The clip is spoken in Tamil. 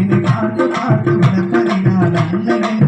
என்னை பார்த்து பார்த்து வளர்ப்பதினால் அல்ல